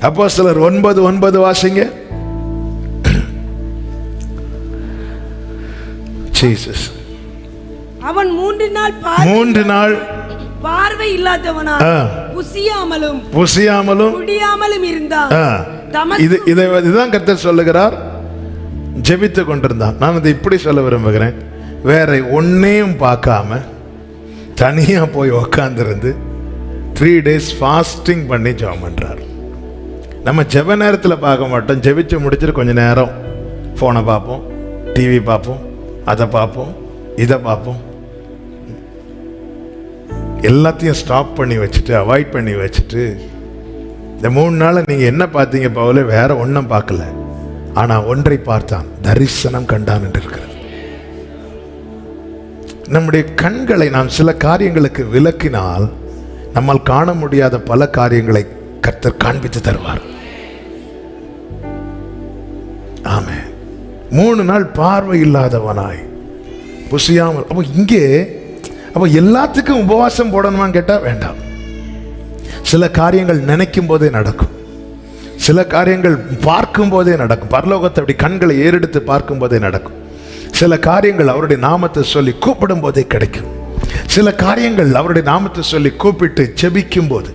அப்போ சிலர் ஒன்பது ஒன்பது வாசிங்க. ஜீசஸ் அவன் மூன்று நாள் மூன்று நாள் பார்வை இல்லாதவனாய் ஆ. புசியாமலும் புசியாமலும் குடியாமலும் இருந்தான். இது இதை இதுதான் கர்த்தர் சொல்லுகிறார். ஜெபித்து கொண்டிருந்தான். நான் இதை இப்படி சொல்ல விரும்புகிறேன். வேற ஒன்னையும் பார்க்காம தனியா போய் உக்காந்துருந்து த்ரீ டேஸ் ஃபாஸ்டிங் பண்ணி ஜெபம் பண்றார். நம்ம ஜெப நேரத்தில் பார்க்க மாட்டோம். ஜெபிச்சு முடிச்சுட்டு கொஞ்சம் நேரம் ஃபோனை பார்ப்போம். டிவி பார்ப்போம். அதை பார்ப்போம். இதை பார்ப்போம். எல்லாத்தையும் ஸ்டாப் பண்ணி வச்சுட்டு அவாய்ட் பண்ணி வச்சுட்டு இந்த மூணு நாளை நீங்கள் என்ன பார்த்தீங்க பவுல? வேற ஒன்றும் பார்க்கல. ஆனால் ஒன்றை பார்த்தான். தரிசனம் கண்டான் என்று இருக்கிறது. நம்முடைய கண்களை நாம் சில காரியங்களுக்கு விலக்கினால் நம்மால் காண முடியாத பல காரியங்களை கர்த்தர் காண்பித்து தருவார். ஆமே மூணு நாள் பார்வை இல்லாதவனாய். புசியாமல் அப்போ இங்கே அப்போ எல்லாத்துக்கும் உபவாசம் போடணுமான்னு கேட்டால் வேண்டாம். சில காரியங்கள் நினைக்கும் போதே நடக்கும். சில காரியங்கள் பார்க்கும் போதே நடக்கும். பரலோகத்தை அப்படி கண்களை ஏறெடுத்து பார்க்கும் போதே நடக்கும். சில காரியங்கள் அவருடைய நாமத்தை சொல்லி கூப்பிடும் போதே கிடைக்கும். சில காரியங்கள் அவருடைய நாமத்தை சொல்லி கூப்பிட்டு செபிக்கும் போது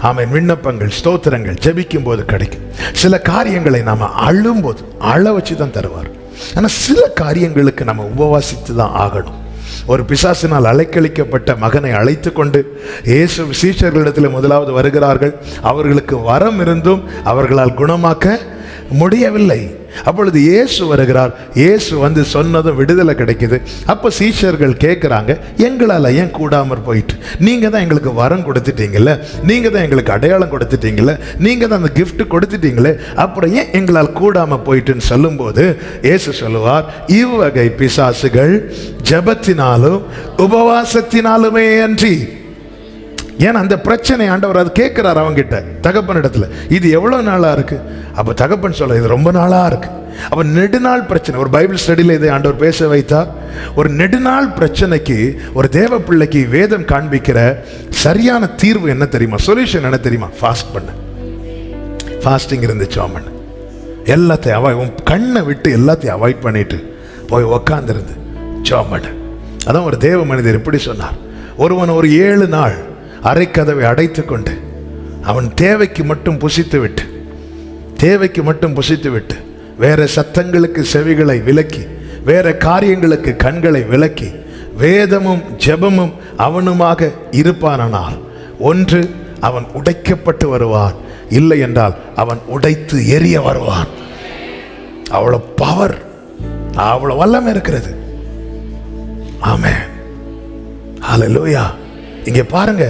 ஆமென். விண்ணப்பங்கள் ஸ்தோத்திரங்கள் ஜெபிக்கும் போது கிடைக்கும். சில காரியங்களை நாம் அழும்போது அழ வச்சு தான் தருவார். ஆனால் சில காரியங்களுக்கு நம்ம உபவாசித்து தான் ஆகணும். ஒரு பிசாசினால் அலைக்கழிக்கப்பட்ட மகனை அழைத்து கொண்டு இயேசு சீஷர்களிடத்தில் முதலாவது வருகிறார்கள். அவர்களுக்கு வரம் இருந்தும் அவர்களால் குணமாக்க முடியவில்லை. அப்பொழுது இயேசு வருகிறார். இயேசு வந்து சொன்னதும் விடுதலை கிடைக்குது. அப்போ சீஷர்கள் கேட்குறாங்க எங்களால் ஏன் கூடாமற் போயிட்டு? நீங்கள் தான் எங்களுக்கு வரம் கொடுத்துட்டீங்கல்ல? நீங்கள் தான் எங்களுக்கு அடையாளம் கொடுத்துட்டீங்கல்ல? நீங்கள் தான் அந்த கிஃப்ட் கொடுத்துட்டீங்களே? அப்புறம் ஏன் எங்களால் கூடாமல் போயிட்டுன்னு சொல்லும்போது இயேசு சொல்லுவார் இவ்வகை பிசாசுகள் ஜெபத்தினாலும் உபவாசத்தினாலுமே அன்றி ஏன்னா அந்த பிரச்சனை ஆண்டவர் அது கேட்குறாரு அவங்ககிட்ட தகப்பன் இடத்துல இது எவ்வளோ நாளாக இருக்கு? அப்போ தகப்பன் சொல்ல இது ரொம்ப நாளாக இருக்கு. அப்போ நெடுநாள் பிரச்சனை ஒரு பைபிள் ஸ்டடியில் இதை ஆண்டவர் பேச வைத்தா ஒரு நெடுநாள் பிரச்சனைக்கு ஒரு தேவ பிள்ளைக்கு வேதம் காண்பிக்கிற சரியான தீர்வு என்ன தெரியுமா? சொல்யூஷன் என்ன தெரியுமா? ஃபாஸ்ட் பண்ண. ஃபாஸ்டிங் இருந்து அவன் எல்லாத்தையும் அவாய் உன் கண்ணை விட்டு எல்லாத்தையும் அவாய்ட் பண்ணிட்டு போய் உக்காந்துருந்து சோமன் அதான் ஒரு தேவ மனிதர் இப்படி சொன்னார். ஒருவன் ஒரு ஏழு நாள் அரைக்கதவை அடைத்து கொண்டு அவன் தேவைக்கு மட்டும் புசித்து விட்டு தேவைக்கு மட்டும் புசித்து விட்டு வேற சத்தங்களுக்கு செவிகளை விலக்கி வேற காரியங்களுக்கு கண்களை விலக்கி வேதமும் ஜெபமும் அவனுமாக இருப்பானால் ஒன்று அவன் உடைக்கப்பட்டு வருவான் இல்லை என்றால் அவன் உடைத்து எரிய வருவான். அவ்வளோ பவர் அவ்வளோ வல்லமை இருக்கிறது. ஆமே ஹalleluya இங்கே பாருங்க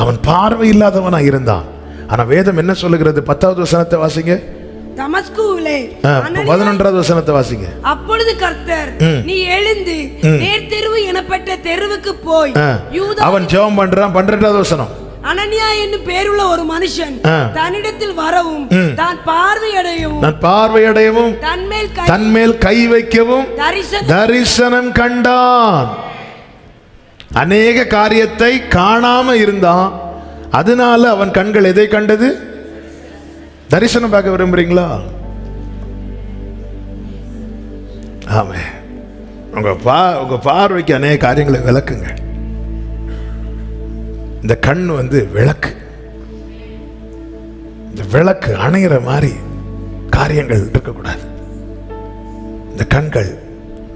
அவன் பார்வை இல்லாதவனா இருந்தான். ஆனா வேதம் என்ன சொல்லுகிறது? பத்தாவது வசனத்தை வாசிங்க. தமஸ்குவிலே பதினொன்றாவது வசனத்தை வாசிங்க. அப்பொழுது கர்த்தர் நீ எழுந்து நேர் தெருவு எனப்பட்ட தெருவுக்கு போய் அவன் ஜெபம் பண்றான். பன்னிரெண்டாவது வசனம். அனனியா என்னும் பேருள்ள ஒரு மனுஷன். தன்னிடத்தில் வரவும் தான் பார்வையடையவும் நான் பார்வையடையவும் தன்மேல் தன்மேல் கை வைக்கவும் தரிசனம் கண்டான். அநேக காரியத்தை காணாம இருந்தான். அதனால அவன் கண்கள் எதை கண்டது? தரிசனம் பார்க்க விரும்புறீங்களா? ஆமே உங்க பா உங்க பார்வைக்கு அநேக காரியங்களை விளக்குங்க. இந்த கண் வந்து விளக்கு. இந்த விளக்கு அணையிற மாதிரி காரியங்கள் இருக்கக்கூடாது. இந்த கண்கள்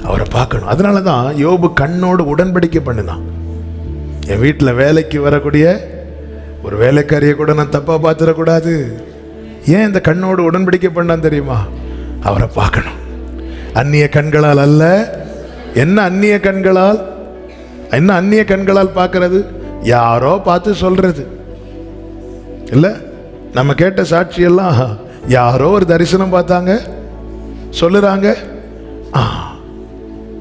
அவரை பார்க்கணும். அதனால தான் யோபு கண்ணோடு உடன்படிக்கை பண்ணுதான். என் வீட்டில் வேலைக்கு வரக்கூடிய ஒரு வேலைக்காரியை கூட நான் தப்பாக பார்த்துடக்கூடாது. ஏன் இந்த கண்ணோடு உடன்படிக்கை பண்ணான் தெரியுமா? அவரை பார்க்கணும். அந்நிய கண்களால் அல்ல. என்ன அந்நிய கண்களால்? என்ன அந்நிய கண்களால் பார்க்கறது? யாரோ பார்த்து சொல்றது. இல்லை நம்ம கேட்ட சாட்சியெல்லாம் யாரோ ஒரு தரிசனம் பார்த்தாங்க. சொல்லுறாங்க. ஆ.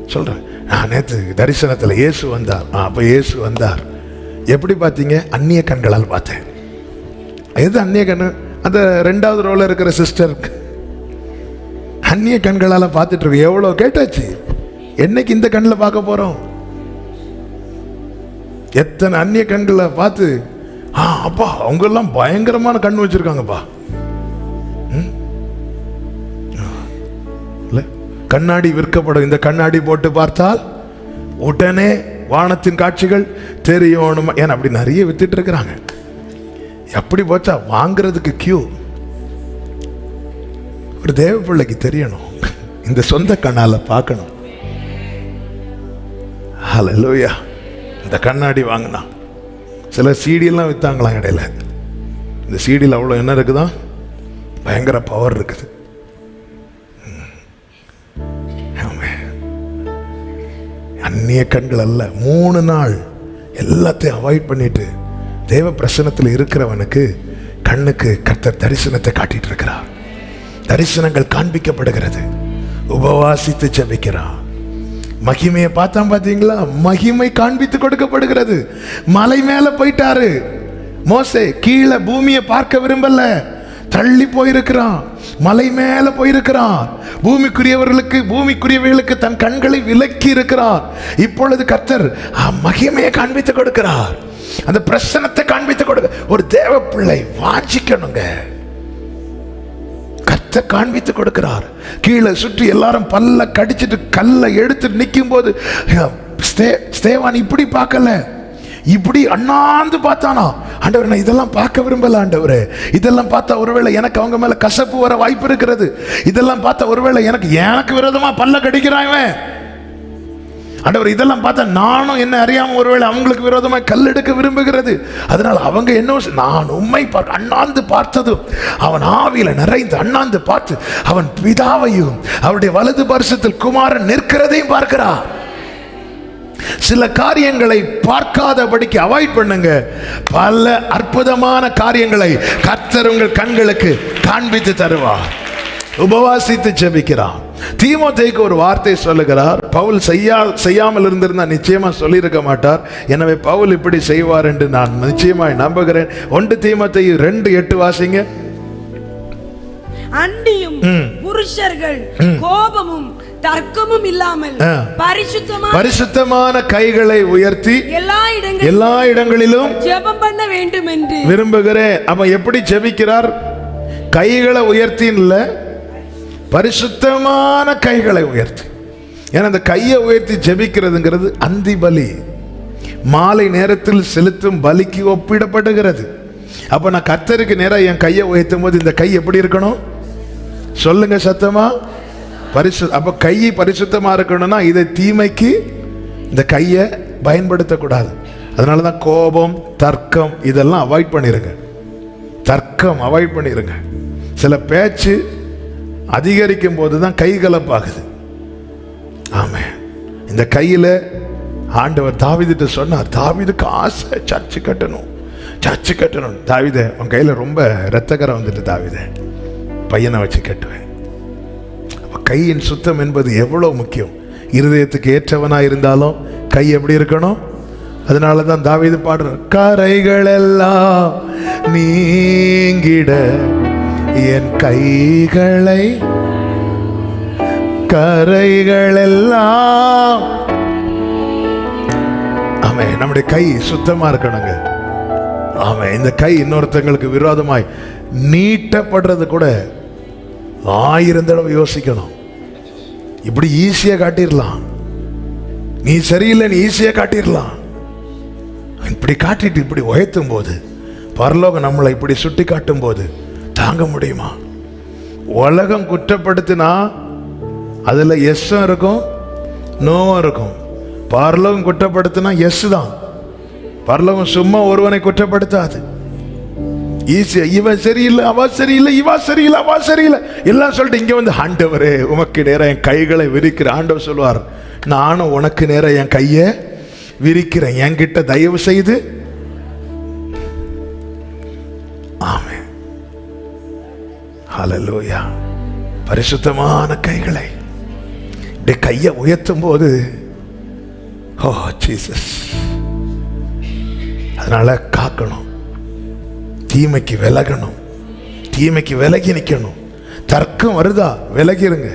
சொல்றேன். நான் நேற்று தரிசனத்தில் இயேசு வந்தார். அப்போ இயேசு வந்தார். எப்படி பார்த்தீங்க? அந்நிய கண்களால் பார்த்தேன். எது அந்நிய கண்ணு? அந்த ரெண்டாவது ரோல இருக்கிற சிஸ்டருக்கு அந்நிய கண்களால் பார்த்துட்டு இருக்கு. எவ்வளோ கேட்டாச்சு? என்னைக்கு இந்த கண்ணில் பார்க்க போறோம்? எத்தனை அந்நிய கண்களை பார்த்து ஆ அப்பா அவங்கெல்லாம் பயங்கரமான கண் வச்சிருக்காங்கப்பா. கண்ணாடி விற்கப்படும். இந்த கண்ணாடி போட்டு பார்த்தால் உடனே வானத்தின் காட்சிகள் தெரியணும் ஏன்னா அப்படி நிறைய வித்துட்டு இருக்கிறாங்க. எப்படி போச்சா? வாங்குறதுக்கு கியூ ஒரு தேவ பிள்ளைக்கு தெரியணும். இந்த சொந்த கண்ணால பார்க்கணும். ஹalleluya இந்த கண்ணாடி வாங்கினா. சில சீடியெல்லாம் வித்தாங்களாம் இடையில. இந்த சீடியில் அவ்வளோ என்ன இருக்குதான் பயங்கர பவர் இருக்குது. அந்நிய கண்கள் அல்ல. மூணு நாள் எல்லாத்தையும் அவாய்ட் பண்ணிட்டு தேவ பிரசனத்தில் இருக்கிறவனுக்கு கண்ணுக்கு கர்த்தர் தரிசனத்தை காட்டிட்டு இருக்கிறார் தரிசனங்கள் காண்பிக்கப்படுகிறது. உபவாசித்து ஜெபிக்கிறான் மகிமையை பார்த்தா பார்த்தீங்களா மகிமை காண்பித்து கொடுக்கப்படுகிறது. மலை மேல போயிட்டாரு. மோசே கீழே பூமியை பார்க்க விரும்பல. தள்ளி போயிருக்கிறான். மலை மேல போயிருக்கிறான். பூமிக்குரியவர்களுக்கு பூமிக்குரியவர்களுக்கு தன் கண்களை விலக்கி இருக்கிறார். இப்பொழுது கத்தர் மகிமையை காண்பித்து கொடுக்கிறார். அந்த பிரசனத்தை காண்பித்து கொடுக்க ஒரு தேவ பிள்ளை வாஞ்சிக்கணுங்க. கத்தை காண்பித்து கொடுக்கிறார். கீழே சுற்றி எல்லாரும் பல்ல கடிச்சிட்டு கல்லை எடுத்து நிற்கும் போது ஸ்தேவான் இப்படி பார்க்கல. இப்படி அண்ணாந்து பார்த்தானா? ஆண்டவர் நான் இதெல்லாம் பார்க்க விரும்பல ஆண்டவர். இதெல்லாம் பார்த்தா ஒருவேளை எனக்கு அவங்க மேல கசப்பு வர வாய்ப்பு இருக்கிறது. இதெல்லாம் பார்த்தா ஒருவேளை எனக்கு எனக்கு விரோதமா பல்ல கடிக்கிறான் இவன். ஆண்டவர் இதெல்லாம் பார்த்தா நானும் என்ன அறியாம ஒருவேளை அவங்களுக்கு விரோதமாக கல் எடுக்க விரும்புகிறது. அதனால் அவங்க என்ன நான் உண்மை பார்க்க அண்ணாந்து பார்த்ததும் அவன் ஆவியில நிறைந்து அண்ணாந்து பார்த்து அவன் பிதாவையும் அவருடைய வலது பரிசத்தில் குமாரன் நிற்கிறதையும் பார்க்கிறான் சில காரியங்களை பார்க்காதபடிக்கு அவாய்ட் பண்ணுங்க. பல அற்புதமான காரியங்களை கர்த்தர் உங்கள் கண்களுக்கு காண்பித்து தருவார். உபவாசித்து ஜெபிக்கிறான் தீமோத்தேயுக்கு ஒரு வார்த்தை சொல்லுகிறார். பவுல் செய்யா செய்யாமல் இருந்திருந்தா நிச்சயமா சொல்லியிருக்க மாட்டார். எனவே பவுல் இப்படி செய்வார் என்று நான் நிச்சயமாய் நம்புகிறேன். ஒன்று தீமோத்தேயு ரெண்டு எட்டு வாசிங்க. அண்டியும் புருஷர்கள் கோபமும் தர்க்கமும் இல்லாமல் பரிசுத்தமான கைகளை உயர்த்தி எல்லா இடங்களிலும் எல்லா இடங்களிலும் ஜெபம் பண்ண வேண்டும் என்று விரும்புகிறேன். அவன் எப்படி ஜெபிக்கிறார்? கைகளை உயர்த்தின்னு இல்ல பரிசுத்தமான கைகளை உயர்த்தி. ஏன்னா அந்த கையை உயர்த்தி ஜெபிக்கிறதுங்கிறது அந்தி பலி. மாலை நேரத்தில் செலுத்தும் பலிக்கு ஒப்பிடப்படுகிறது. அப்ப நான் கர்த்தருக்கு நேரா என் கையை உயர்த்தும் போது இந்த கை எப்படி இருக்கணும்? சொல்லுங்க சத்தமா. பரிசு அப்ப கை பரிசுத்தமா இருக்கணும்னா இதை தீமைக்கு இந்த கையை பயன்படுத்தக்கூடாது. அதனால தான் கோபம் தர்க்கம் இதெல்லாம் அவாய்ட் பண்ணிருங்க. தர்க்கம் அவாய்ட் பண்ணிருங்க. சில பேச்சு அதிகரிக்கும் போது தான் கை கலப்பாகுது. ஆமே இந்த கையில் ஆண்டவர் தாவிதிட்ட சொன்னார் தாவிதுக்கு ஆசை சர்ச்சு கட்டணும் சர்ச்சு கட்டணும். தாவித உன் கையில் ரொம்ப ரத்தக்கரை வந்துட்டு தாவித. பையனை வச்சு கட்டுவேன். கையின் சுத்தம் என்பது எவ்வளவு முக்கியம்? இருதயத்துக்கு ஏற்றவனா இருந்தாலும் கை எப்படி இருக்கணும்? அதனால தான் தாவீது பாடுற கரைகள் எல்லாம் நீங்கிட என் கைகளை கரைகள் எல்லாம் ஆமே நம்முடைய கை சுத்தமா இருக்கணுங்க. ஆமே இந்த கை இன்னொருத்தங்களுக்கு விரோதமாய் நீட்டப்படுறது கூட ஆயிரம் தடவை யோசிக்கணும். இப்படி ஈஸியாக காட்டிடலாம். நீ சரியில்லை நீ ஈஸியாக காட்டிடலாம். இப்படி காட்டிட்டு இப்படி உயர்த்தும் போது பரலோகம் நம்மளை இப்படி சுட்டி காட்டும் போது தாங்க முடியுமா? உலகம் குற்றப்படுத்தினா அதில் எஸ்ஸும் இருக்கும் நோவும் இருக்கும். பரலோகம் குற்றப்படுத்தினா எஸ் தான். பரலோகம் சும்மா ஒருவனை குற்றப்படுத்தாது. இவன் சரியில்லை அவ சரியில்லை இவா சரியில்லை அவா சரியில்லை. எல்லாம் சொல்லிட்டு இங்கே வந்து ஆண்டவரே உமக்கு நேரம் என் கைகளை விரிக்கிற ஆண்டவர் சொல்லுவார். நானும் உனக்கு நேரம் என் கையை விரிக்கிறேன். என்கிட்ட தயவு செய்து. ஆமே ஹலலோயா பரிசுத்தமான கைகளை. இப்படி கையை உயர்த்தும் போது ஓ ஜீசஸ் அதனால காக்கணும். தீமைக்கு விலகணும். தீமைக்கு விலகி நிற்கணும் தர்க்கம் வருதா? விலகிருங்க.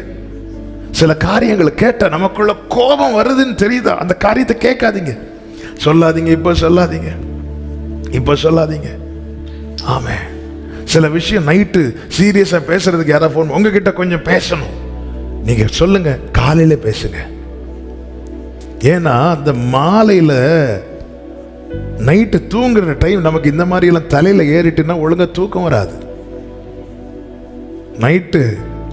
சில காரியங்களை கேட்டால் நமக்குள்ள கோபம் வருதுன்னு தெரியுதா? அந்த காரியத்தை கேட்காதீங்க. சொல்லாதீங்க இப்போ சொல்லாதீங்க. இப்போ சொல்லாதீங்க. ஆமே சில விஷயம் நைட்டு சீரியஸாக பேசுறதுக்கு யாராவது ஃபோன் உங்ககிட்ட கொஞ்சம் பேசணும். நீங்கள் சொல்லுங்க காலையில் பேசுங்க. ஏன்னா அந்த மாலையில் நைட்டு தூங்குற டைம் நமக்கு இந்த மாதிரியெல்லாம் தலையில் தலையில ஏறிட்டுன்னா ஒழுங்கா தூக்கம் வராது. நைட்டு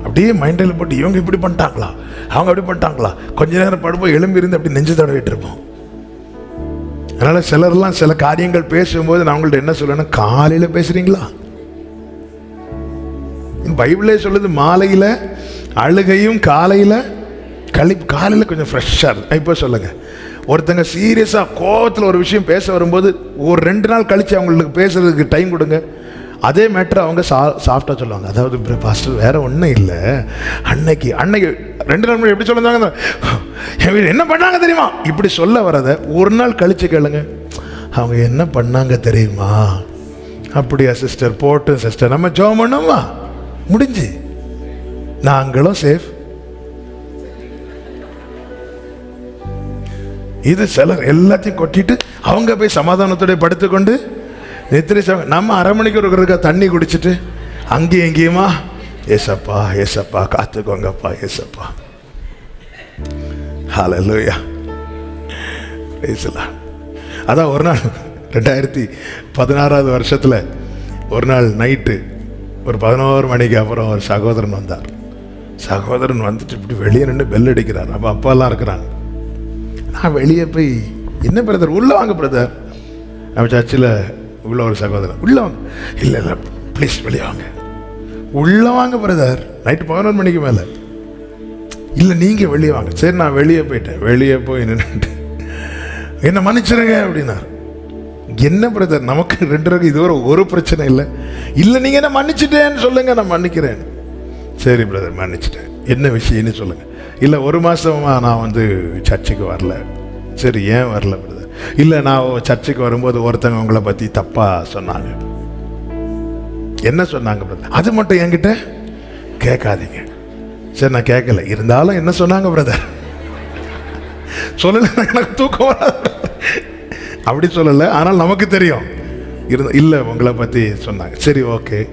அப்படியே மைண்டில் போட்டு இவங்க இப்படி பண்ணிட்டாங்களா? அவங்க அப்படி பண்ணிட்டாங்களா? கொஞ்ச நேரம் படும்போது எலும்பி இருந்து அப்படி நெஞ்சு தடவிட்டு இருப்போம். அதனால் சிலர்லாம் சில காரியங்கள் பேசும்போது நான் உங்கள்ட்ட என்ன சொல்லணும் காலையில் பேசுகிறீங்களா பைபிளே சொல்லுது மாலையில் அழுகையும் காலையில் கழிப்பு காலையில் கொஞ்சம் ஃப்ரெஷ்ஷாக இருக்கும் இப்போ சொல்லுங்கள் ஒருத்தங்க சீரியஸாக கோபத்தில் ஒரு விஷயம் பேச வரும்போது ஒரு ரெண்டு நாள் கழித்து அவங்களுக்கு பேசுறதுக்கு டைம் கொடுங்க. அதே மேட்ரு அவங்க சா சாஃப்டாக சொல்லுவாங்க. அதாவது பாஸ்டர் வேறு ஒன்றும் இல்லை. அன்னைக்கு அன்னைக்கு ரெண்டு நாள் முன்னாடி எப்படி சொல்லுவாங்க என் என்ன பண்ணாங்க தெரியுமா? இப்படி சொல்ல வரத ஒரு நாள் கழித்து கேளுங்க. அவங்க என்ன பண்ணாங்க தெரியுமா? அப்படியா சிஸ்டர் போட்டு சிஸ்டர் நம்ம ஜோம் பண்ணோமா முடிஞ்சு. நாங்களும் சேஃப் இது சிலர் எல்லாத்தையும் கொட்டிட்டு அவங்க போய் சமாதானத்தோட படுத்துக்கொண்டு நித்திரை நம்ம அரை மணிக்கு ஒரு தண்ணி குடிச்சிட்டு அங்கேயும் எங்கேயுமா ஏசப்பா ஏசப்பா காத்துக்கோங்கப்பா ஏசப்பா. ஹalleluya. பேசலாம் அதான் ஒரு நாள் ரெண்டாயிரத்தி பதினாறாவது வருஷத்தில் ஒரு நாள் நைட்டு ஒரு பதினோரு மணிக்கு அப்புறம் ஒரு சகோதரன் வந்தார். சகோதரன் வந்துட்டு இப்படி வெளியே நின்று பெல் அடிக்கிறார். அப்போ அப்பாலாம் இருக்கிறாங்க. நான் வெளியே போய் என்ன பிரதர் உள்ளே வாங்க பிரதர் நம்ம சர்ச்சில் உள்ள ஒரு சகோதரன் உள்ளே வாங்க. இல்லை இல்லை ப்ளீஸ் வெளியே வாங்க. உள்ளே வாங்க பிரதர் நைட்டு பதினொரு மணிக்கு மேலே. இல்லை நீங்கள் வெளியே வாங்க. சரி நான் வெளியே போயிட்டேன். வெளியே போய் நின்றுட்டு என்ன மன்னிச்சிருங்க அப்படின்னா என்ன பிரதர் நமக்கு ரெண்டு ரகம் இதுவரை ஒரு பிரச்சனை இல்லை. இல்லை நீங்கள் என்ன மன்னிச்சிட்டேன்னு சொல்லுங்கள் நான் மன்னிக்கிறேன். சரி பிரதர் மன்னிச்சிட்டேன். என்ன விஷயம்னு சொல்லுங்கள் இல்லை ஒரு மாதமாக நான் வந்து சர்ச்சுக்கு வரல. சரி ஏன் வரல பிரதர்? இல்லை நான் சர்ச்சுக்கு வரும்போது ஒருத்தங்க உங்களை பற்றி தப்பாக சொன்னாங்க. என்ன சொன்னாங்க பிரதர்? அது மட்டும் என்கிட்ட கேட்காதீங்க. சரி நான் கேட்கல. இருந்தாலும் என்ன சொன்னாங்க பிரதர்? சொல்லல எனக்கு தூக்கம் வராது. அப்படி சொல்லலை. ஆனால் நமக்கு தெரியும். இருந்த இல்லை உங்களை பற்றி சொன்னாங்க. சரி ஓகே.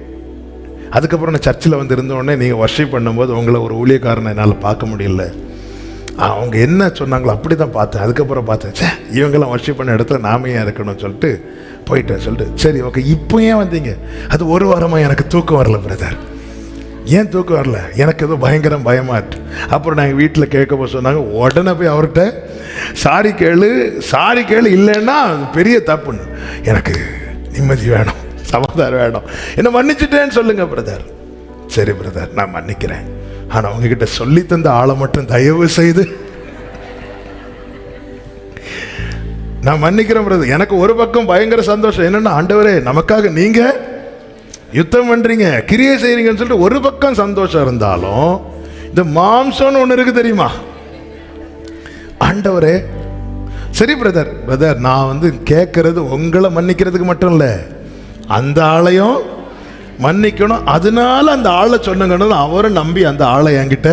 அதுக்கப்புறம் நான் சர்ச்சில் வந்து இருந்தோடனே நீங்கள் வர்ஷிப் பண்ணும்போது உங்களை ஒரு ஊழியக்காரனை என்னால் பார்க்க முடியல. அவங்க என்ன சொன்னாங்களோ அப்படி தான் பார்த்தேன். அதுக்கப்புறம் பார்த்தேன் சே இவங்கெல்லாம் வர்ஷிப் பண்ண இடத்துல நாம ஏன் இருக்கணும்னு சொல்லிட்டு போயிட்டேன். சொல்லிட்டு சரி ஓகே இப்போ ஏன் வந்தீங்க? அது ஒரு வாரமாக எனக்கு தூக்கம் வரல பிரதர் ஏன் தூக்கம் வரல? எனக்கு ஏதோ பயங்கரம் பயமா இருக்கு. அப்புறம் நாங்கள் வீட்டில் கேட்க போக சொன்னாங்க உடனே போய் அவர்கிட்ட சாரி கேளு சாரி கேளு இல்லைன்னா அது பெரிய தப்புன்னு. எனக்கு நிம்மதி வேணும். சமாதானம் வேணும். என்ன மன்னிச்சிட்டேன்னு சொல்லுங்க பிரதர் சரி பிரதர் நான் மன்னிக்கிறேன். ஆனால் உங்ககிட்ட சொல்லி தந்த ஆளை மட்டும் தயவு செய்து. நான் மன்னிக்கிறேன் பிரதர் எனக்கு ஒரு பக்கம் பயங்கர சந்தோஷம். என்னன்னா ஆண்டவரே நமக்காக நீங்க யுத்தம் பண்றீங்க கிரியை செய்றீங்கன்னு சொல்லிட்டு ஒரு பக்கம் சந்தோஷம் இருந்தாலும் இந்த மாம்சம்னு ஒன்று இருக்கு தெரியுமா? ஆண்டவரே. சரி பிரதர் பிரதர் நான் வந்து கேட்கறது உங்களை மன்னிக்கிறதுக்கு மட்டும் இல்லை. அந்த ஆளையும் மன்னிக்கணும். அதனால அந்த ஆளை சொன்னங்கன்னு அவரும் நம்பி அந்த ஆளை என்கிட்ட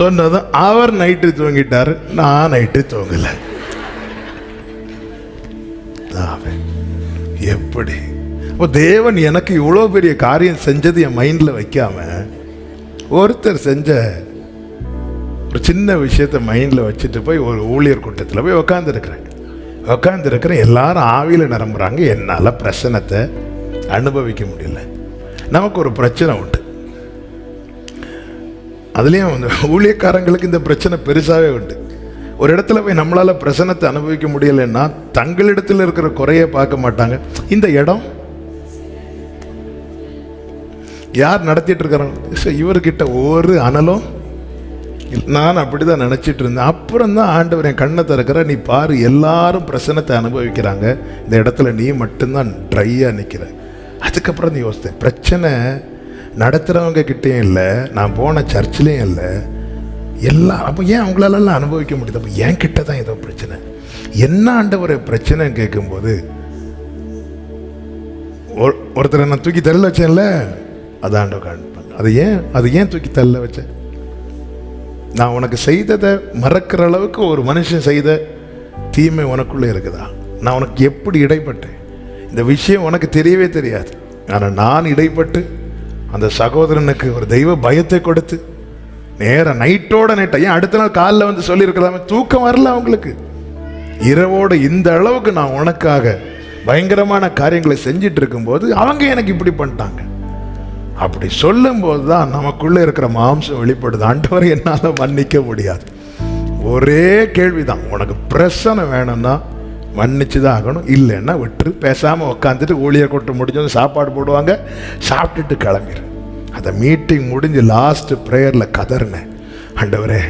சொன்னதும் அவர் நைட்டு தூங்கிட்டார் நான் நைட்டு தூங்கலை. எப்படி? இப்போ தேவன் எனக்கு இவ்வளோ பெரிய காரியம் செஞ்சது என் மைண்டில் வைக்காம ஒருத்தர் செஞ்ச ஒரு சின்ன விஷயத்த மைண்டில் வச்சுட்டு போய் ஒரு ஊழியர் கூட்டத்தில் போய் உக்காந்துருக்குறேன். உக்காந்துருக்குறேன் எல்லாரும் ஆவியில் நிரம்புகிறாங்க என்னால் பிரச்சனத்தை அனுபவிக்க முடியல. நமக்கு ஒரு பிரச்சனை உண்டு. அதுலேயும் வந்து ஊழியக்காரங்களுக்கு இந்த பிரச்சனை பெருசாகவே உண்டு. ஒரு இடத்துல போய் நம்மளால் பிரசனத்தை அனுபவிக்க முடியலைன்னா தங்களிடத்தில் இருக்கிற குறைய பார்க்க மாட்டாங்க. இந்த இடம் யார் நடத்திட்டு இருக்கிறாங்க இவர்கிட்ட ஒரு அனலும் நான் அப்படி தான் நினச்சிட்டு இருந்தேன். அப்புறம் தான் ஆண்டவர் என் கண்ணை திறக்கிற நீ பாரு எல்லாரும் பிரச்சனத்தை அனுபவிக்கிறாங்க. இந்த இடத்துல நீ மட்டும்தான் ட்ரையாக நிற்கிற அதுக்கப்புறம் நீ யோசித்தேன் பிரச்சனை நடத்துகிறவங்க கிட்டேயும் இல்லை நான் போன சர்ச்சிலையும் இல்லை. எல்லாம் அப்போ ஏன் அவங்களாலலாம் அனுபவிக்க முடியுது அப்போ என் கிட்ட தான் ஏதோ பிரச்சனை. என்ன ஆண்டவர் பிரச்சனைன்னு கேட்கும்போது ஒரு ஒருத்தரை நான் தூக்கி தள்ள வச்சேன்ல அது ஆண்டவர் காண்பாங்க அது ஏன் அது ஏன் தூக்கி தள்ள வச்சேன் நான் உனக்கு செய்ததை மறக்கிற அளவுக்கு ஒரு மனுஷன் செய்த தீமை உனக்குள்ளே இருக்குதா? நான் உனக்கு எப்படி இடைப்பட்டேன்? இந்த விஷயம் உனக்கு தெரியவே தெரியாது. ஆனால் நான் இடைப்பட்டு அந்த சகோதரனுக்கு ஒரு தெய்வ பயத்தை கொடுத்து நேராக நைட்டோட நைட்டா ஏன் அடுத்த நாள் காலில் வந்து சொல்லியிருக்கலாமே? தூக்கம் வரல அவங்களுக்கு. இரவோடு இந்த அளவுக்கு நான் உனக்காக பயங்கரமான காரியங்களை செஞ்சிட்டு இருக்கும்போது அவங்க எனக்கு இப்படி பண்ணிட்டாங்க. அப்படி சொல்லும்போது தான் நமக்குள்ளே இருக்கிற மாம்சம் வெளிப்படுது. ஆண்டவரை என்னால் மன்னிக்க முடியாது. ஒரே கேள்விதான். உனக்கு பிரச்சனை வேணும்னா மன்னிச்சு தான் ஆகணும். இல்லைன்னா விட்டுரு. பேசாமல் உட்காந்துட்டு ஊழியர் கொட்டு முடிஞ்சது சாப்பாடு போடுவாங்க. சாப்பிட்டுட்டு கிளம்பிடு அந்த மீட்டிங் முடிஞ்சு லாஸ்ட்டு ப்ரேயரில் கதறினேன். ஆண்டவரே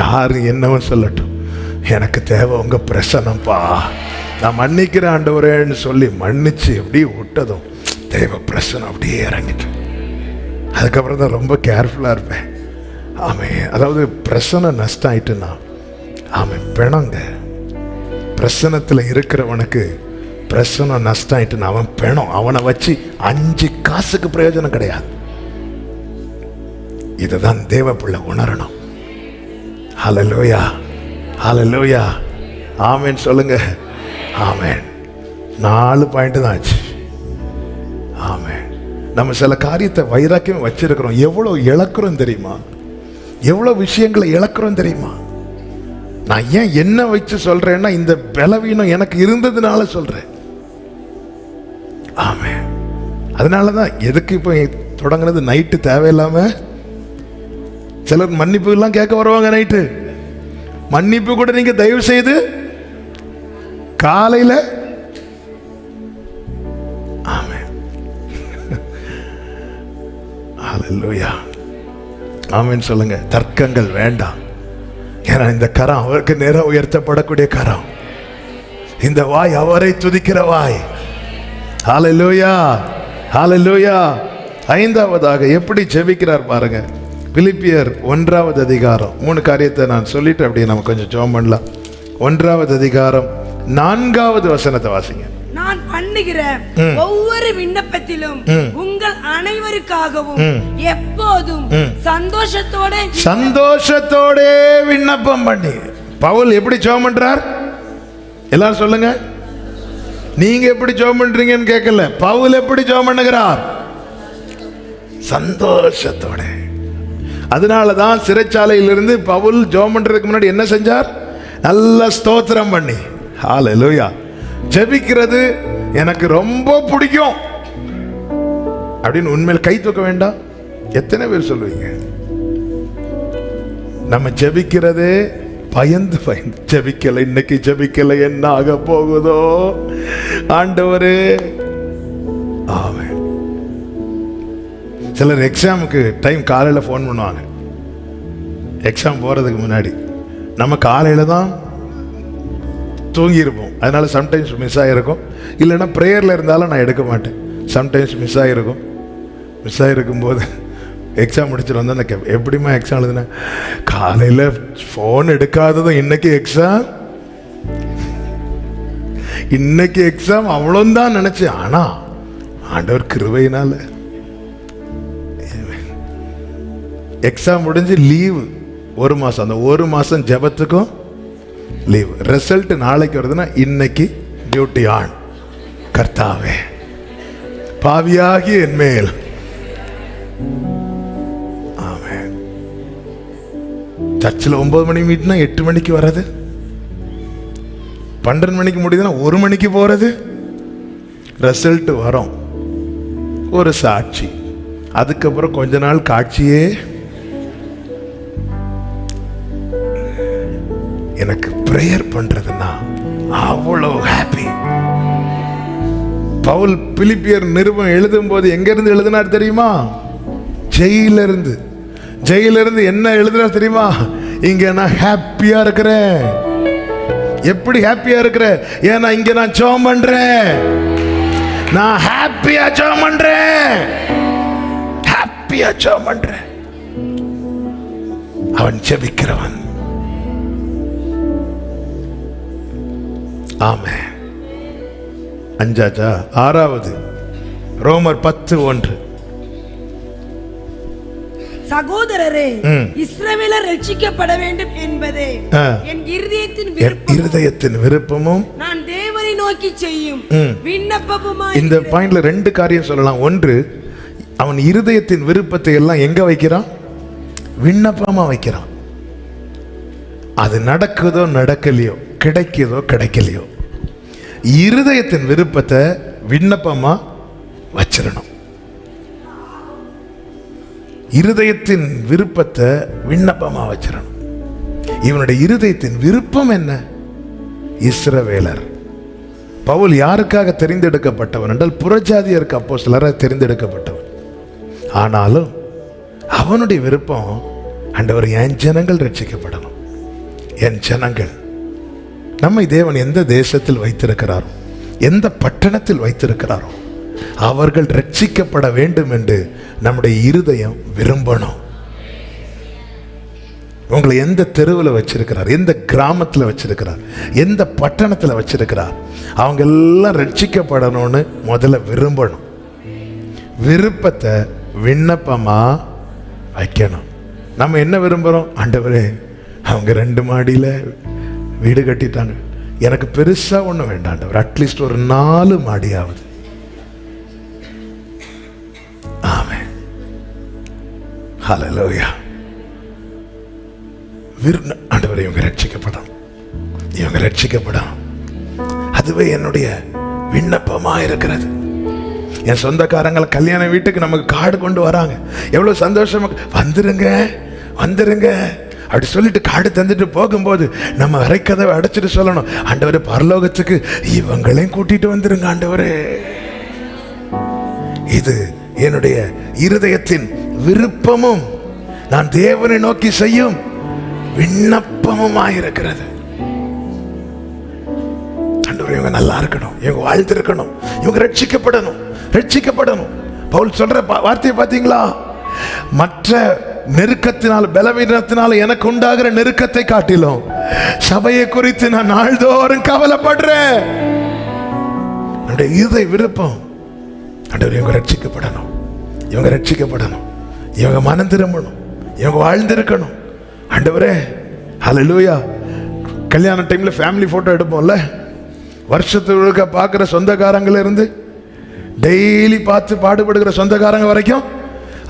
யாரும் என்னவோ சொல்லட்டும். எனக்கு தேவை உங்கள் பிரசனம்ப்பா நான் மன்னிக்கிறேன் ஆண்டவரேன்னு சொல்லி மன்னிச்சு அப்படியே விட்டதும் தேவ பிரசனம் அப்படியே இறங்கிட்டு. அதுக்கப்புறம் தான் ரொம்ப கேர்ஃபுல்லாக இருப்பேன். ஆமே அதாவது பிரசனை நஷ்டம் ஆயிட்டுன்னா ஆமே பிணங்க. பிரசனத்தில் இருக்கிறவனுக்கு பிரசனம் நஷ்டம் ஆயிட்டுன்னா அவன் பிணம் அவனை வச்சு அஞ்சு காசுக்கு பிரயோஜனம் கிடையாது. இதுதான் தேவ பிள்ளை உணரணும். ஹலலோயா ஹலலோயா ஆமேன் சொல்லுங்க. ஆமேன். நாலு பாயிண்ட் தான் ஆச்சு. ஆமேன். நம்ம சில காரியத்தை வைராக்கியம் வச்சிருக்கிறோம். எவ்வளோ இழக்கிறோம் தெரியுமா? எவ்வளோ விஷயங்களை இழக்கிறோம் தெரியுமா? நான் ஏன் என்ன வச்சு சொல்றேன்னா இந்த பலவீனம் எனக்கு இருந்ததுனால சொல்றேன். ஆமே அதனால தான் எதுக்கு இப்போ தொடங்குனது? நைட்டு தேவையில்லாம? சிலர் மன்னிப்பு எல்லாம் கேட்க வருவாங்க நைட்டு மன்னிப்பு கூட நீங்க தயவு செய்து காலையில லூயா ஆமின்னு சொல்லுங்க. தர்க்கங்கள் வேண்டாம். ஏன்னா இந்த கரம் அவருக்கு நேரம் உயர்த்தப்படக்கூடிய கரம். இந்த வாய் அவரை துதிக்கிற வாய். ஹாலை லூயா ஹாலை லூயா ஐந்தாவதாக எப்படி ஜெபிக்கிறார் பாருங்க. பிலிப்பியர் ஒன்றாவது அதிகாரம். மூணு காரியத்தை நான் சொல்லிட்டு அப்படியே நம்ம கொஞ்சம் ஜோம் பண்ணலாம். ஒன்றாவது அதிகாரம். நான்காவது வசனத்தை வாசிங்க. பண்ணுகிற ஒவ்வொரு விண்ணப்பத்திலும் உங்கள் அனைவருக்காகவும் எப்போதும் சந்தோஷத்தோட சந்தோஷத்தோட விண்ணப்பம் பண்ணி. பவுல் எப்படி ஜெபம் பண்றார்? எல்லாரும் சொல்லுங்க. நீங்க எப்படி ஜெபம் பண்றீங்கன்னு கேட்கல. பவுல் எப்படி ஜெபம் பண்ணுகிறார்? சந்தோஷத்தோட. அதனால தான் சிறைச்சாலையிலிருந்து பவுல் ஜெபம் பண்றதுக்கு முன்னாடி என்ன செஞ்சார்? நல்ல ஸ்தோத்திரம் பண்ணி. ஹalleluya. ஜெபிக்கிறது எனக்கு ரொம்ப பிடிக்கும். அப்படின்னு உண்மையில் கை தூக்க வேண்டாம். எத்தனை பேர் சொல்லுவீங்க? நம்ம ஜபிக்கிறதே பயந்து பயந்து. ஜபிக்கலை இன்னைக்கு ஜபிக்கலை என்ன ஆக போகுதோ? ஆண்டவரே. ஆமென். சிலர் எக்ஸாமுக்கு டைம் காலையில் ஃபோன் பண்ணுவாங்க. எக்ஸாம் போகிறதுக்கு முன்னாடி. நம்ம காலையில் தான் தூங்கியிருப்போம். அதனால் சம்டைம்ஸ் மிஸ் ஆகிருக்கும் இல்லைன்னா ப்ரேயரில் இருந்தாலும் நான் எடுக்க மாட்டேன். சம்டைம்ஸ் மிஸ் ஆகிருக்கும் மிஸ் ஆகிருக்கும் போது எக்ஸாம் முடிச்சுட்டு வந்து அந்த கே- எப்படிம்மா எக்ஸாம் எழுதுனேன் காலையில் ஃபோன் எடுக்காததும் இன்னைக்கு எக்ஸாம் இன்னைக்கு எக்ஸாம் அவ்வளோந்தான் நினச்சேன். ஆனால் ஆண்டவர் கிருவையினால் எக்ஸாம் முடிஞ்சு லீவு ஒரு மாதம் அந்த ஒரு மாதம் ஜெபத்துக்கும் லீவ் ரிசல்ட் நாளைக்கு வருதுன்னா இன்னைக்கு டியூட்டி ஆன் கர்த்தாவே. பாவியாகி என் மேல். சர்ச்சில் ஒன்பது மணி மீட்னா எட்டு மணிக்கு வர்றது? பன்னெண்டு மணிக்கு முடியுதுன்னா ஒரு மணிக்கு போறது? ரிசல்ட் வரும். ஒரு சாட்சி. அதுக்கப்புறம் கொஞ்ச நாள் காட்சியே எனக்கு ப்ரேயர் பண்ணுறதுன்னா அவ்வளோ ஹாப்பி பவுல் பிலிப்பியர் நிருபம் எழுதும் போது எங்கேருந்து எழுதினார் தெரியுமா? ஜெயிலிருந்து. ஜெயிலிருந்து என்ன எழுதுனா தெரியுமா? இங்க நான் ஹாப்பியா இருக்கிறேன். எப்படி ஹாப்பியா இருக்கிற? ஏன்னா இங்க நான் ஜோம் பண்றேன். நான் ஹாப்பியா ஜோம் பண்றேன். ஹாப்பியா ஜோம் பண்றேன். அவன் ஜெபிக்கிறவன். ஆமே அஞ்சாச்சா? ஆறாவது. ரோமர் பத்து ஒன்று. சகோதரரே. இஸ்ரவேலர் ரட்சிக்கப்பட வேண்டும் என்பதே. என் இருதயத்தின் இருதயத்தின் விருப்பமும். நான் தேவனை நோக்கி செய்யும் விண்ணப்பமுமா இந்த பாயிண்ட்ல ரெண்டு காரியம் சொல்லலாம். ஒன்று அவன் இருதயத்தின் விருப்பத்தை எல்லாம் எங்க வைக்கிறான்? விண்ணப்பமா வைக்கிறான். அது நடக்குதோ நடக்கலையோ? கிடைக்குதோ கிடைக்கலையோ. இருதயத்தின் விருப்பத்தை விண்ணப்பமா வச்சிடணும் இருதயத்தின் விருப்பத்தை விண்ணப்பமா வச்சிடணும் இவனுடைய இருதயத்தின் விருப்பம் என்ன? இஸ்ரவேலர். பவுல் யாருக்காக தெரிந்தெடுக்கப்பட்டவன் என்றால் புறஜாதியருக்கு அப்போ சிலராக தெரிந்தெடுக்கப்பட்டவன். ஆனாலும் அவனுடைய விருப்பம் அண்டவர் என் ஜனங்கள் ரட்சிக்கப்படணும். என் ஜனங்கள். நம்மை தேவன் எந்த தேசத்தில் வைத்திருக்கிறாரோ எந்த பட்டணத்தில் வைத்திருக்கிறாரோ அவர்கள் ரட்சிக்கப்பட வேண்டும் என்று நம்முடைய இருதயம் விரும்பணும். உங்களை எந்த தெருவில் வச்சிருக்கிறார் எந்த கிராமத்தில் வச்சிருக்கிறார் எந்த பட்டணத்தில் வச்சிருக்கிறார் அவங்க எல்லாம் ரட்சிக்கப்படணும்னு முதல்ல விரும்பணும். விருப்பத்தை விண்ணப்பமாக வைக்கணும். நம்ம என்ன விரும்புகிறோம் ஆண்டவரே அவங்க ரெண்டு மாடியில் வீடு கட்டிட்டாங்க எனக்கு பெருசாக ஒன்றும் வேண்டாம் அட்லீஸ்ட் ஒரு நாலு மாடியாவது. ஆமே ஹalleluya விருந்த ஆண்டவரை இவங்க ரட்சிக்கப்படும். இவங்க ரட்சிக்கப்படும். அதுவே என்னுடைய விண்ணப்பமா இருக்கிறது. என் சொந்தக்காரங்களை கல்யாண வீட்டுக்கு நமக்கு காடு கொண்டு வராங்க. எவ்வளவு சந்தோஷமா வந்துருங்க வந்துருங்க. அப்படி சொல்லிட்டு காடு தந்துட்டு போகும்போது நம்ம அரைக்கதவை அடைச்சிட்டு சொல்லணும். ஆண்டவர் பரலோகத்துக்கு இவங்களையும் கூட்டிட்டு வந்துருங்க ஆண்டவரே. இது என்னுடைய இருதயத்தின் விருப்பமும் நான் தேவனை நோக்கி செய்யும் விண்ணப்பமுமாயிருக்கிறது. ஆண்டவர் இவங்க நல்லா இருக்கணும். இவங்க வாழ்ந்திருக்கணும். இவங்க ரட்சிக்கப்படணும். ரட்சிக்கப்படணும். பவுல் சொல்ற வார்த்தையை பார்த்தீங்களா? மற்ற நெருக்கத்தினால் பலவீனத்தினால் எனக்கு உண்டாகிற நெருக்கத்தை காட்டிலும் சபையை குறித்து நான் நாள்தோறும் கவலைப்படுறேன். இதை விருப்பம் ஆண்டவர் இவங்க ரட்சிக்கப்படணும். இவங்க ரட்சிக்கப்படணும். இவங்க மனம் திரும்பணும். இவங்க வாழ்ந்திருக்கணும். ஆண்டவரே ஹலலூயா கல்யாண டைம்ல ஃபேமிலி போட்டோ எடுப்போம்ல? வருஷத்துக்கு பார்க்குற சொந்தக்காரங்கள இருந்து டெய்லி பார்த்து பாடுபடுகிற சொந்தக்காரங்க வரைக்கும்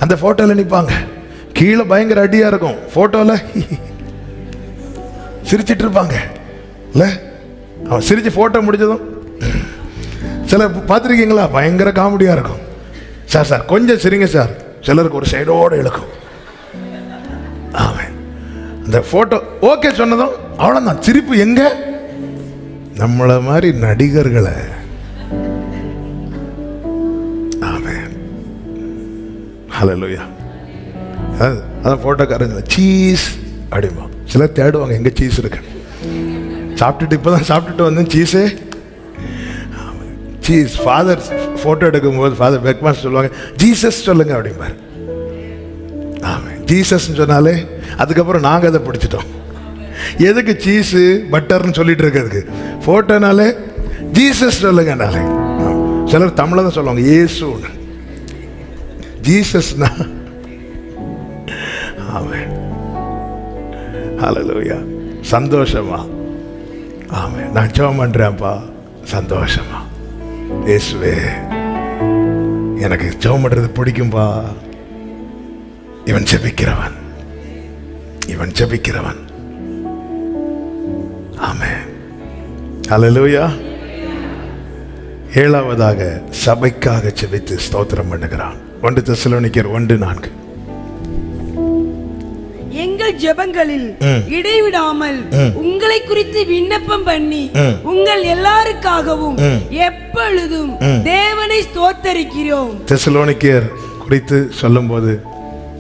அந்த ஃபோட்டோவில் நிற்பாங்க கீழே பயங்கர அடியாக இருக்கும். ஃபோட்டோவில் சிரிச்சிட்டு இருப்பாங்க. இல்லை? அவன் சிரித்து ஃபோட்டோ முடிஞ்சதும் சிலர் பார்த்துருக்கீங்களா? பயங்கர காமெடியாக இருக்கும். சார் சார் கொஞ்சம் சரிங்க சார் சிலருக்கு ஒரு சைடோடு இழுக்கும். ஆமாம். அந்த ஃபோட்டோ ஓகே சொன்னதும் அவ்வளோதான் சிரிப்பு எங்கே? நம்மளை மாதிரி நடிகர்களை. ஆமாம். ஹலோ லோயா அதான் ஃபோட்டோக்காரங்க சீஸ் அப்படிமா சிலர் தேடுவாங்க எங்கே சீஸ் இருக்கு? சாப்பிட்டுட்டு இப்போ தான் சாப்பிட்டுட்டு வந்தேன் சீஸே சீஸ் ஃபாதர் ஃபோட்டோ எடுக்கும்போது ஃபாதர் பெக்மாஸ் சொல்லுவாங்க ஜீசஸ் சொல்லுங்க அப்படிம்பார். ஆமாம் ஜீசஸ்ன்னு சொன்னாலே அதுக்கப்புறம் நாங்கள் அதை பிடிச்சிட்டோம். எதுக்கு சீஸு பட்டர்னு சொல்லிட்டு இருக்கிறதுக்கு? ஃபோட்டோனாலே ஜீசஸ் சொல்லுங்கனாலே. சிலர் தமிழில் தான் சொல்லுவாங்க ஏசுன்னு. ஜீசஸ்னா ஆமாம் ஹலலூயா சந்தோஷமா? ஆமாம் நான் ஜோம் பண்ணுறேன்ப்பா சந்தோஷமா? இயேசுவே எனக்கு ஜோம் பண்ணுறது பிடிக்கும்பா. இவன் ஜபிக்கிறவன். இவன் ஜபிக்கிறவன். ஆமே ஹலலூயா ஏழாவதாக சபைக்காக செபித்து ஸ்தோத்திரம் பண்ணுகிறான். ஒன்று திசலோனிக்கர் ஒன்று நான்கு. ஜெபங்களில். இடைவிடாமல். உங்களை குறித்து விண்ணப்பம் பண்ணி. உங்கள் எல்லாருக்காகவும். எப்பொழுதும். தேவனை ஸ்தோத்தரிக்கிறோம் தெசலோனிக்கர் குறித்து சொல்லும்போது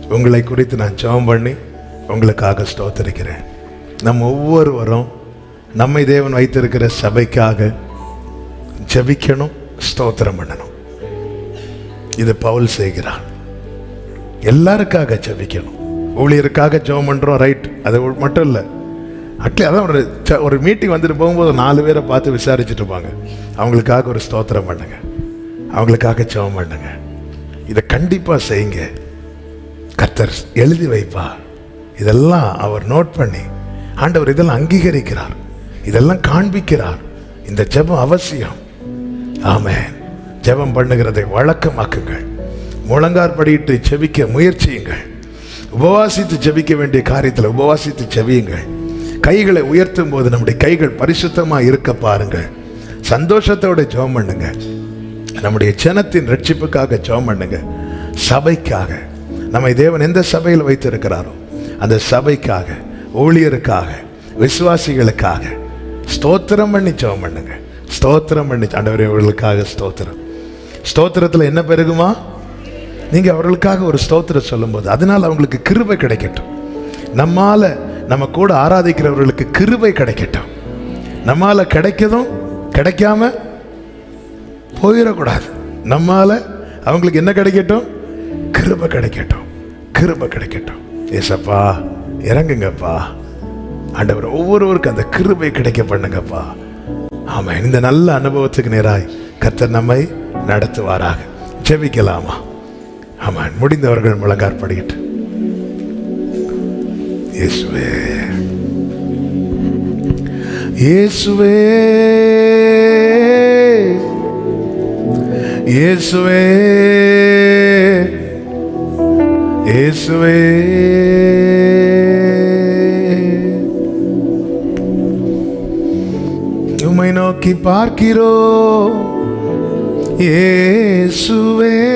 உங்களை குறித்து நான் ஜெபம் பண்ணி உங்களுக்காக ஸ்தோத்தரிக்கிறேன் நம்ம ஒவ்வொருவரும் நம்மை தேவன் வைத்திருக்கிற சபைக்காக ஜெபிக்கணும் ஸ்தோத்திரம் பண்ணணும் இது பவுல் செய்கிறான் எல்லாருக்காக ஜெபிக்கணும் ஊழியருக்காக ஜெபம் பண்ணுறோம் ரைட் அது மட்டும் இல்லை. அட்லி அதான் ஒரு ச- ஒரு மீட்டிங் வந்துட்டு போகும்போது நாலு பேரை பார்த்து விசாரிச்சுட்டு இருப்பாங்க. அவங்களுக்காக ஒரு ஸ்தோத்திரம் பண்ணுங்க. அவங்களுக்காக ஜெபம் பண்ணுங்க. இதை கண்டிப்பாக செய்யுங்க. கத்தர் எழுதி வைப்பா இதெல்லாம் அவர் நோட் பண்ணி ஆண்டவர் இதெல்லாம் அங்கீகரிக்கிறார். இதெல்லாம் காண்பிக்கிறார். இந்த ஜெபம் அவசியம். ஆமே ஜெபம் பண்ணுகிறதை வழக்கமாக்குங்கள். முழங்கார் படியிட்டு ஜெபிக்க முயற்சியுங்கள். உபவாசித்து ஜெபிக்க வேண்டிய காரியத்தில் உபவாசித்து ஜபியுங்கள். கைகளை உயர்த்தும் போது நம்முடைய கைகள் பரிசுத்தமாக இருக்க பாருங்கள். சந்தோஷத்தோட ஜெபம் பண்ணுங்க. நம்முடைய ஜனத்தின் ரட்சிப்புக்காக ஜெபம் பண்ணுங்க. சபைக்காக. நம்மை தேவன் எந்த சபையில் வைத்திருக்கிறாரோ அந்த சபைக்காக ஊழியருக்காக விசுவாசிகளுக்காக ஸ்தோத்திரம் பண்ணி ஜெபம் பண்ணுங்க. ஸ்தோத்திரம் பண்ணி ஆண்டவரே இவர்களுக்காக ஸ்தோத்திரம். ஸ்தோத்திரத்தில் என்ன பெருகுமா? நீங்க அவர்களுக்காக ஒரு ஸ்தோத்திரம் சொல்லும்போது அதனால் அவங்களுக்கு கிருபை கிடைக்கட்டும். நம்மால நம்ம கூட ஆராதிக்கிறவர்களுக்கு கிருபை கிடைக்கட்டும். நம்மால கிடைக்கதும் கிடைக்காம போயிடக்கூடாது. நம்மால அவங்களுக்கு என்ன கிடைக்கட்டும்? கிருபை கிடைக்கட்டும். கிருபை கிடைக்கட்டும். ஏசப்பா இறங்குங்கப்பா. ஆண்டவர் ஒவ்வொருவருக்கும் அந்த கிருபை கிடைக்க பண்ணுங்கப்பா. ஆமாம் இந்த நல்ல அனுபவத்துக்கு நேராய் கர்த்தர் நம்மை நடத்துவாராக. ஜெபிக்கலாமா? ஆமாம் முடிந்தவர்கள் முழங்கார் படிக்கிட்டு இயேசுவே. இயேசுவே. இயேசுவே. இயேசுவே. உம்மை நோக்கி பார்க்கிறோ இயேசுவே.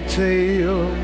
செய்யும்